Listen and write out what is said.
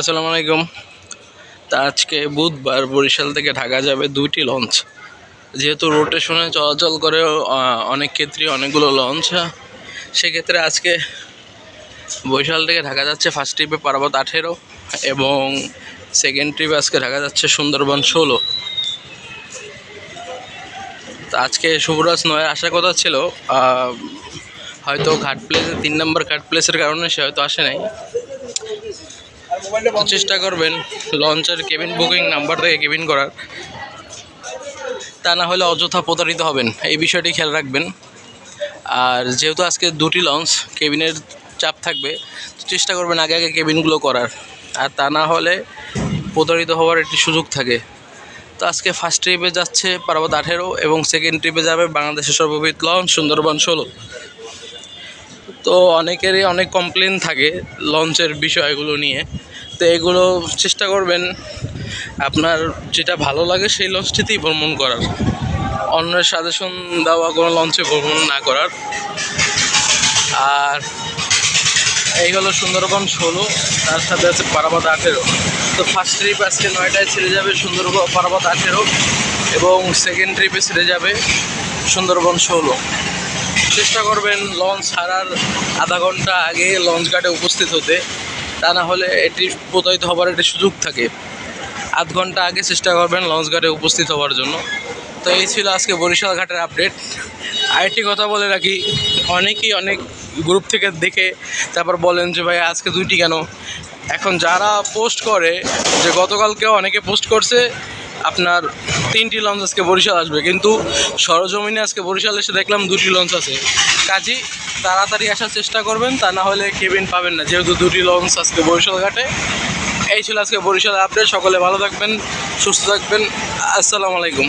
আসসালামু আলাইকুম। তা আজকে বুধবার বরিশাল থেকে ঢাকা যাবে দুইটি লঞ্চ। যেহেতু রোটেশনে চলাচল করে অনেক ক্ষেত্রে অনেকগুলো লঞ্চ। সেক্ষেত্রে আজকে বরিশাল থেকে ঢাকা যাচ্ছে ফার্স্ট ট্রিপে পার্বত আঠেরো এবং সেকেন্ড ট্রিপে আজকে ঢাকা যাচ্ছে সুন্দরবন ষোলো। তা আজকে শুভরাজ নয়, আসার কথা ছিল। হয়তো ঘাট প্লেসে তিন নম্বর ঘাট প্লেসের কারণে সে হয়তো আসে নাই। চেষ্টা করবেন লঞ্চের কেবিন বুকিং নাম্বার থেকে কেবিন করার। তা না হলে অযথা প্রতারিত হবেন, এই বিষয়টি খেয়াল রাখবেন। আর যেহেতু আজকে দুটি লঞ্চ, কেবিনের চাপ থাকবে, চেষ্টা করবেন আগে আগে কেবিনগুলো করার। আর তা না হলে প্রতারিত হওয়ার একটি সুযোগ থাকে। তো আজকে ফার্স্ট ট্রিপে যাচ্ছে পার্বত আঠেরো এবং সেকেন্ড ট্রিপে যাবে বাংলাদেশের সর্ববৃহৎ লঞ্চ সুন্দরবন ষোলো। তো অনেকেরই অনেক কমপ্লেন থাকে লঞ্চের বিষয়গুলো নিয়ে। তো এগুলো চেষ্টা করবেন আপনার যেটা ভালো লাগে সেই লঞ্চটিতেই ভ্রমণ করার। অন্যের সাজেশন দেওয়া কোনো লঞ্চে ভ্রমণ না করার। আর এই হলো সুন্দরবন ষোলো, তার সাথে আছে পারাবাদ আঠেরো। তো ফার্স্ট ট্রিপ আজকে নয়টায় ছেড়ে যাবে সুন্দরবন পারাবাদ আঠেরো এবং সেকেন্ড ট্রিপে ছেড়ে যাবে সুন্দরবন ষোলো। চেষ্টা করবেন লঞ্চ ছাড়ার আধা ঘণ্টা আগে লঞ্চ ঘাটে উপস্থিত হতে। তা না হলে এটি প্রতারিত হবার একটি সুযোগ থাকে। আধ ঘণ্টা আগে চেষ্টা করবেন লঞ্চঘাটে উপস্থিত হওয়ার জন্য। তো এই ছিল আজকে বরিশাল ঘাটের আপডেট আরেকটি কথা বলে রাখি, অনেকেই অনেক গ্রুপ থেকে দেখে তারপর বলেন যে, ভাই, আজকে দুইটি কেন? এখন যারা পোস্ট করে, যে গতকালকেও অনেকে পোস্ট করছে আপনার তিনটি লঞ্চ আজকে বরিশাল আসবে, কিন্তু সরজমিনে আজকে বরিশাল এসে দেখলাম দুটি লঞ্চ আছে। কাজী, তাড়াতাড়ি আসার চেষ্টা করবেন, তা না হলে কেবিন পাবেন না, যেহেতু দুটি লঞ্চ আজকে বরিশাল ঘাটে। এই ছিল আজকে বরিশাল আপডেট সকলে ভালো থাকবেন, সুস্থ থাকবেন, আসসালামু আলাইকুম।